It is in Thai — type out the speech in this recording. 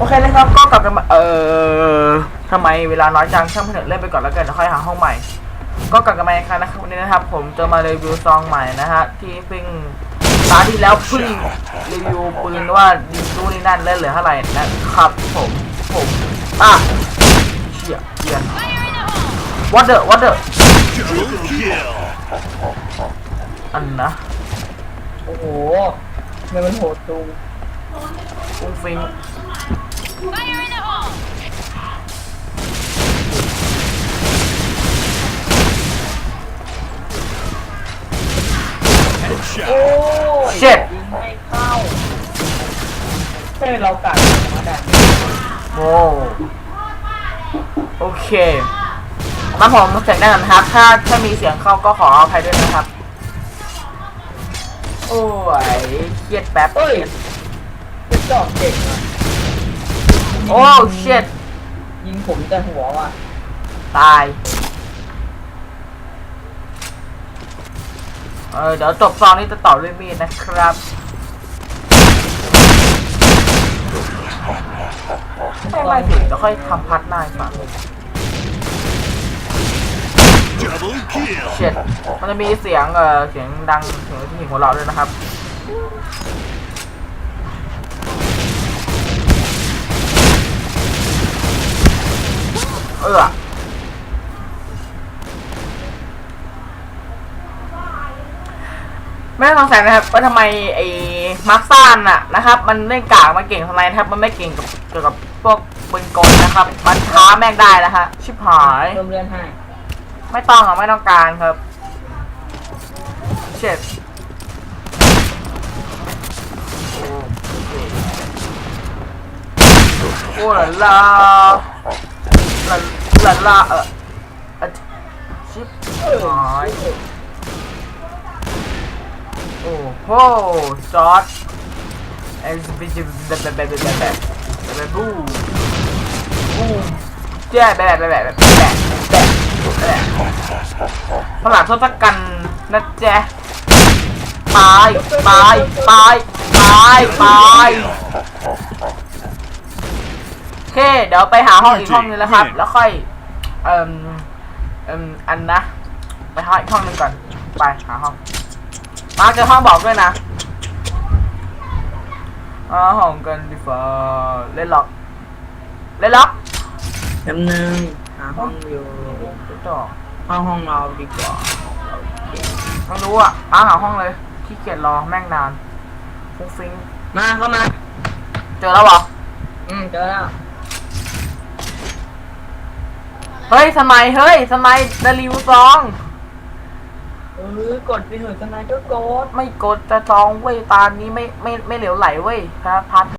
โอเคนะครับ ก็กลับกันมาเออทำไมเวลาน้อยจังช่างเถอะเล่นไปก่อนแล้วกันเดี๋ยวค่อยหาห้องใหม่ ก็กลับกันมาอีกครั้งนะครับวันนี้นะครับ ผมจะมารีวิวซองใหม่นะฮะที่เพิ่งตาที่แล้วเพิ่งรีวิวปืนว่าดีดูนี่นั่นเล่นเหลือเท่าไหร่นะครับผมผมอะเชี่ยเชี่ย what the what the Double kill. อันนะโอ้โหทำไมมันโหดจุงฟุ้งฟิง Fire in the hole! โอ้ Headshot. ยเช็ดยิงไม่เข้าใช่เรากัดมาดันโอ้โอเคมาผมเสียงแน่นอนนะครับ ถ้าถ้ามีเสียงเข้าก็ขออภัยด้วยนะครับ โอ้ยเครียดแป๊บเอ้ยเป็นดอกเด็กอะ โอ้เช็ดยิงผมแต่หัวว่ะ ตาย เออเดี๋ยวจบซองนี้จะต่อด้วยมีดนะครับ ไม่ไม่สิเดี๋ยวค่อยทำพัดหน้าให้ฟัง Double kill. เช็ดมันจะมีเสียงเออเสียงดังเสียงที่หิงหัวเราะด้วยนะครับ ออไม่ต้องสงสัยนะครับว่าทำไมไอ้มาร์คซ่านอะนะครับ มันเล่นกากมันเก่งทำไมนะครับ มันไม่เก่งกับเกี่ยวกับพวกปืนกลนะครับ มันท้าแม่งได้นะฮะชิบหาย เพิ่มเลือนให้ไม่ต้องอะไม่ต้องการครับ เช็ดโอ้ลาลาลา ลาลาเอออะชิบเอ้ยหายโอ้โหจอร์ดเอสบิจิแบบแบบแบบแบบแบบแบบบูบูแย่แบบแบบแบบแบบแบบแบบพลังทศกัณฐ์นะแจ๊ตายตายตายตายตายโอเค เดี๋ยวไปหาห้องอีกห้องนึงแล้วครับ แล้วค่อย เอ่มเอ่มอันนะ ไปห้องอีกห้องนึงก่อน ไปหาห้อง มาเจอห้องบอกด้วยนะหาห้องกันดีฟ้าเล่นล็อก เล่นล็อกแป๊บนึงหาห้องอยู่ต่อห้องห้องเราดีกว่าไม่รู้อะอ้าหาห้องเลยขี้เกียจรอแม่งนานฟุ้งฟิงมาเข้ามา เจอแล้วเหรออืมเจอแล้ว เฮ้ย สมัย เฮ้ย สมัยดาริวซอง เออกดไปเถอะทนายก็กด ไม่กดจะซองเว้ย ตานี้ไม่ไม่ไม่เหลวไหลเว้ยครับพัด